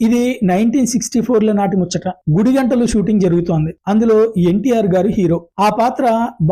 ఇది nineteen sixty ఫోర్లో నాటి ముచ్చట. గుడిగంటలు షూటింగ్ జరుగుతోంది. అందులో ఎన్టీఆర్ గారు హీరో. ఆ పాత్ర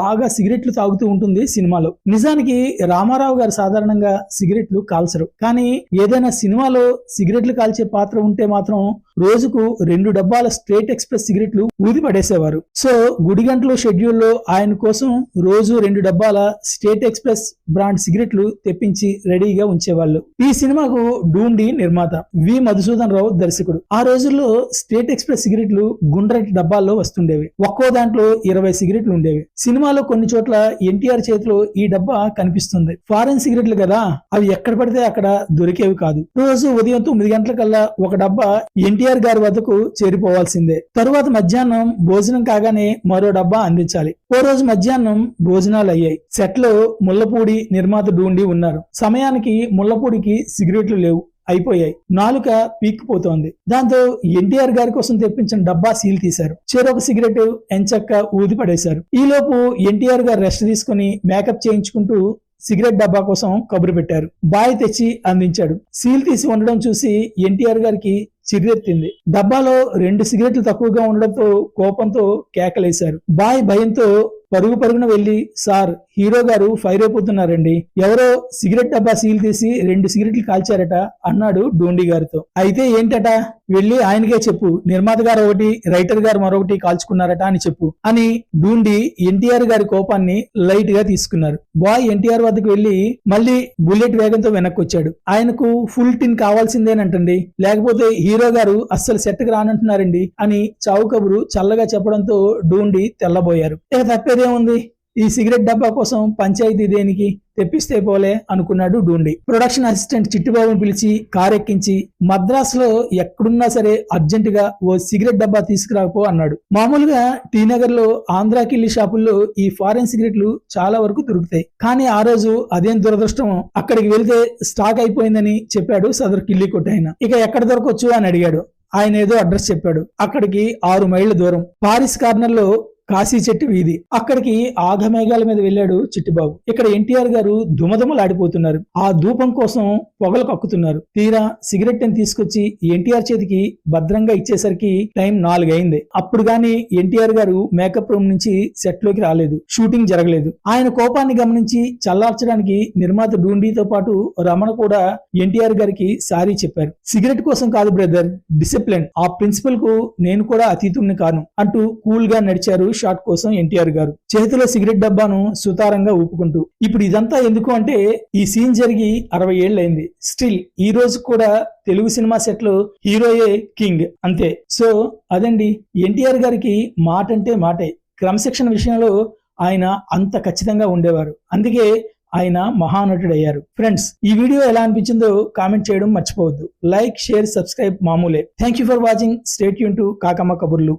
బాగా సిగరెట్లు తాగుతూ ఉంటుంది సినిమాలో. నిజానికి రామారావు గారు సాధారణంగా సిగరెట్లు కాల్చరు. కానీ ఏదైనా సినిమాలో సిగరెట్లు కాల్చే పాత్ర ఉంటే మాత్రం రోజుకు రెండు డబ్బాల స్ట్రేట్ ఎక్స్ప్రెస్ సిగరెట్లు ఊది పడేసేవారు. సో గుడిగంటలు షెడ్యూల్లో ఆయన కోసం రోజు రెండు డబ్బాల స్టేట్ ఎక్స్ప్రెస్ బ్రాండ్ సిగరెట్లు తెప్పించి రెడీగా ఉంచేవాళ్ళు. ఈ సినిమాకు డూండి నిర్మాత వి. మధుసూదన్ రావు దర్శకుడు. ఆ రోజుల్లో స్టేట్ ఎక్స్ప్రెస్ సిగరెట్లు గుండ్రటి డబ్బాల్లో వస్తుండేవి. ఒక్కో దాంట్లో ఇరవై సిగరెట్లు ఉండేవి. సినిమాలో కొన్ని చోట్ల ఎన్టీఆర్ చేతిలో ఈ డబ్బా కనిపిస్తుంది. ఫారెన్ సిగరెట్లు కదా అవి ఎక్కడ పడితే అక్కడ దొరికేవి కాదు. రోజు ఉదయం తొమ్మిది గంటలకల్లా ఒక డబ్బా ఎన్టీఆర్ గారి వద్దకు చేరిపోవాల్సిందే. తరువాత మధ్యాహ్నం భోజనం కాగానే మరో డబ్బా అందించాలి. ఓ రోజు మధ్యాహ్నం భోజనాలు అయ్యాయి. సెట్లో ముల్లపూడి నిర్మాత డూండి ఉన్నారు. సమయానికి ముల్లపూడికి సిగరెట్లు లేవు. అయిపోయాయి. నాలుక పీక్కుపోతోంది. దాంతో ఎన్టీఆర్ గారి కోసం తెప్పించిన డబ్బా సీల్ తీశారు. చెరొక సిగరెట్ ఎంచక్క ఊది పడేశారు. ఈలోపు ఎన్టీఆర్ గారు రెస్ట్ తీసుకుని మేకప్ చేయించుకుంటూ సిగరెట్ డబ్బా కోసం కబురు పెట్టారు. బాయ్ తెచ్చి అందించాడు. సీల్ తీసి ఉండడం చూసి ఎన్టీఆర్ గారికి చిర్రెత్తింది. డబ్బాలో రెండు సిగరెట్లు తక్కువగా ఉండడంతో కోపంతో కేకలేశారు. బాయ్ భయంతో పరుగు పరుగున వెళ్ళి సార్ హీరో గారు ఫైర్ అయిపోతున్నారండి. ఎవరో సిగరెట్ డబ్బా సీల్ తీసి రెండు సిగరెట్లు కాల్చారట అన్నాడు డోండి గారితో. అయితే ఏంటట? వెళ్ళి ఆయనకే చెప్పు. నిర్మాత గారు ఒకటి రైటర్ గారు మరొకటి కాల్చుకున్నారట అని చెప్పు అని డూండి ఎన్టీఆర్ గారి కోపాన్ని లైట్గా తీసుకున్నారు. బాయ్ ఎన్టీఆర్ వద్దకు వెళ్ళి మళ్ళీ బుల్లెట్ వేగంతో వెనక్కి వచ్చాడు ఆయనకు ఫుల్ టిన్ కావాల్సిందేనంటండి. లేకపోతే హీరో గారు అస్సలు సెట్ రానంటున్నారండి అని చావు కబురు చల్లగా చెప్పడంతో డూండి తెల్లబోయారు. ఇక తప్పేదేముంది ఈ సిగరెట్ డబ్బా కోసం పంచాయతీ దేనికి తెప్పిస్తే పోలే అనుకున్నాడు డూండి. ప్రొడక్షన్ అసిస్టెంట్ చిట్టుబాబుని పిలిచి కారెక్కించి మద్రాసులో ఎక్కడున్నా సరే అర్జెంట్గా ఓ సిగరెట్ డబ్బా తీసుకురాపో అన్నాడు. మామూలుగా టీనగర్లో ఆంధ్రాకిల్లి షాపుల్లో ఈ ఫారెన్ సిగరెట్లు చాలా వరకు దొరుకుతాయి. కానీ ఆ రోజు అదేం దురదృష్టం? అక్కడికి వెళ్తే స్టాక్ అయిపోయిందని చెప్పాడు సదరు కిల్లి కొట్టాయన ఇక ఎక్కడ దొరకొచ్చు అని అడిగాడు. ఆయన ఏదో అడ్రస్ చెప్పాడు. అక్కడికి ఆరు మైళ్ళ దూరం. పారిస్ కార్నర్లో కాశీ చెట్టు వీధి. అక్కడికి ఆఘమేఘాల మీద వెళ్ళాడు చిట్టిబాబు. ఇక్కడ ఎన్టీఆర్ గారు దుమదుమలాడిపోతున్నారు. ఆ ధూపం కోసం పొగలు కక్కుతున్నారు. తీరా సిగరెట్ని తీసుకొచ్చి ఎన్టీఆర్ చేతికి భద్రంగా ఇచ్చేసరికి టైం నాలుగైంది. అప్పుడు గాని ఎన్టీఆర్ గారు మేకప్ రూమ్ నుంచి సెట్లోకి రాలేదు. షూటింగ్ జరగలేదు. ఆయన కోపాన్ని గమనించి చల్లార్చడానికి నిర్మాత డూండీతో పాటు రమణ కూడా ఎన్టీఆర్ గారికి సారీ చెప్పారు. సిగరెట్ కోసం కాదు బ్రదర్ డిసిప్లిన్. ఆ ప్రిన్సిపల్కు నేను కూడా అతీతుణ్ణి కాను అంటూ కూల్గా నడిచారు షాట్ కోసం ఎన్టీఆర్ గారు చేతిలో సిగరెట్ డబ్బాను సుతారంగా ఊపుకుంటూ. ఇప్పుడు ఇదంతా ఎందుకు అంటే ఈ సీన్ జరిగి అరవై ఏళ్ళైంది స్టిల్ ఈ రోజు కూడా తెలుగు సినిమా సెట్లో హీరోయే కింగ్ అంతే. సో అదండి ఎన్టీఆర్ గారికి మాట అంటే మాటే. క్రమశిక్షణ విషయంలో ఆయన అంత ఖచ్చితంగా ఉండేవారు. అందుకే ఆయన మహానటుడయ్యారు. ఫ్రెండ్స్ ఈ వీడియో ఎలా అనిపించిందో కామెంట్ చేయడం మర్చిపోవద్దు. లైక్ షేర్ సబ్స్క్రైబ్ మామూలే. Thank you for watching. Stay Yoon to Kakamma కబుర్లు.